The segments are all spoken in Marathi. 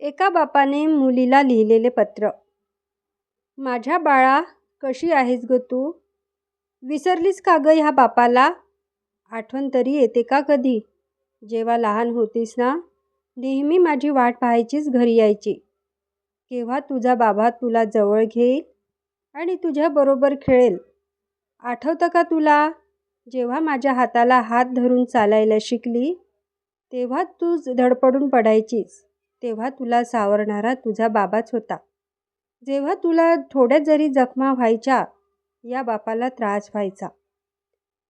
एका बापाने मुलीला लिहिलेले पत्र. माझ्या बाळा कशी आहेस ग तू? विसरलीस का ग ह्या बापाला? आठवण तरी येते का कधी? जेव्हा लहान होतीस ना नेहमी माझी वाट पाहायचीच घरी यायची. केव्हा तुझा बाबा तुला जवळ घेईल आणि तुझ्याबरोबर खेळेल? आठवतं का तुला जेव्हा माझ्या हाताला हात धरून चालायला शिकली तेव्हा तू धडपडून पडायचीस. तेव्हा तुला सावरणारा तुझा बाबाच होता. जेव्हा तुला थोड्या जरी जखमा व्हायच्या या बापाला त्रास व्हायचा.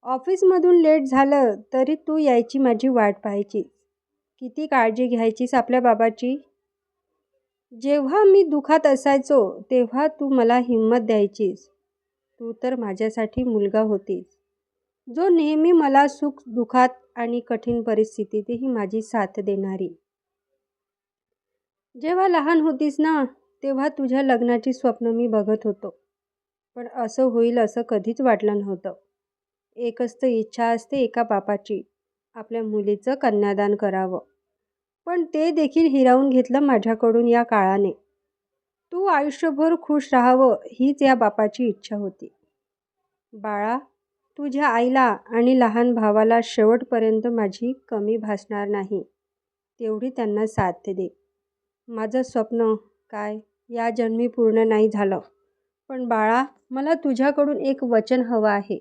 ऑफिसमधून लेट झालं तरी तू यायची माझी वाट पाहायचीस किती काळजी घ्यायचीस आपल्या बाबाची? जेव्हा मी दुखात असायचो तेव्हा तू मला हिंमत द्यायचीस. तू तर माझ्यासाठी मुलगा होतीस. जो नेहमी मला सुख दुखात आणि कठीण परिस्थितीतही माझी साथ देणारी. जेव्हा लहान होतीस ना तेव्हा तुझ्या लग्नाची स्वप्न मी बघत होतो. पण असं होईल असं कधीच वाटलं नव्हतं. एकच तर इच्छा असते एका बापाची आपल्या मुलीचं कन्यादान करावं. पण ते देखील हिरावून घेतलं माझ्याकडून या काळाने. तू आयुष्यभर खुश राहावं हीच या बापाची इच्छा होती. बाळा तुझ्या आईला आणि लहान भावाला शेवटपर्यंत माझी कमी भासणार नाही. तेवढी त्यांना साथ दे. माझं स्वप्न काय? या जन्मी पूर्ण नाही झालं. पण बाळा मला तुझ्याकडून एक वचन हवं आहे.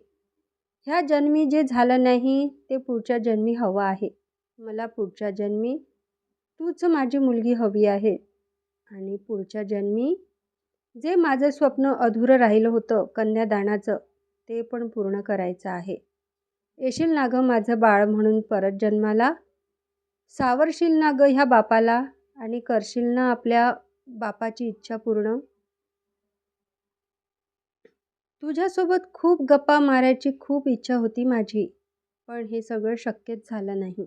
ह्या जन्मी जे झालं नाही ते पुढच्या जन्मी हवं आहे. मला पुढच्या जन्मी तूच माझी मुलगी हवी आहे. आणि पुढच्या जन्मी जे माझं स्वप्न अधुरं राहिलं होतं कन्यादानाचं ते पण पूर्ण करायचं आहे. येशील ना गं माझं बाळ म्हणून परत जन्माला? सावरशील ना गं ह्या बापाला? आणि करशील ना आपल्या बापाची इच्छा पूर्ण? तुझ्यासोबत खूप गप्पा मारायची खूप इच्छा होती माझी पण हे सगळं शक्यच झालं नाही.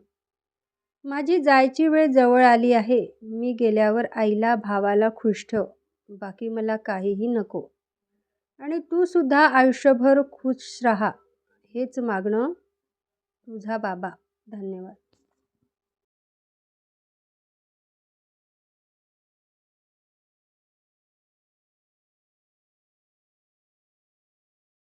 माझी जायची वेळ जवळ आली आहे. मी गेल्यावर आईला भावाला खुश ठेव. बाकी मला काहीही नको. आणि तू सुद्धा आयुष्यभर खुश राहा. हेच मागणं तुझा बाबा. धन्यवाद.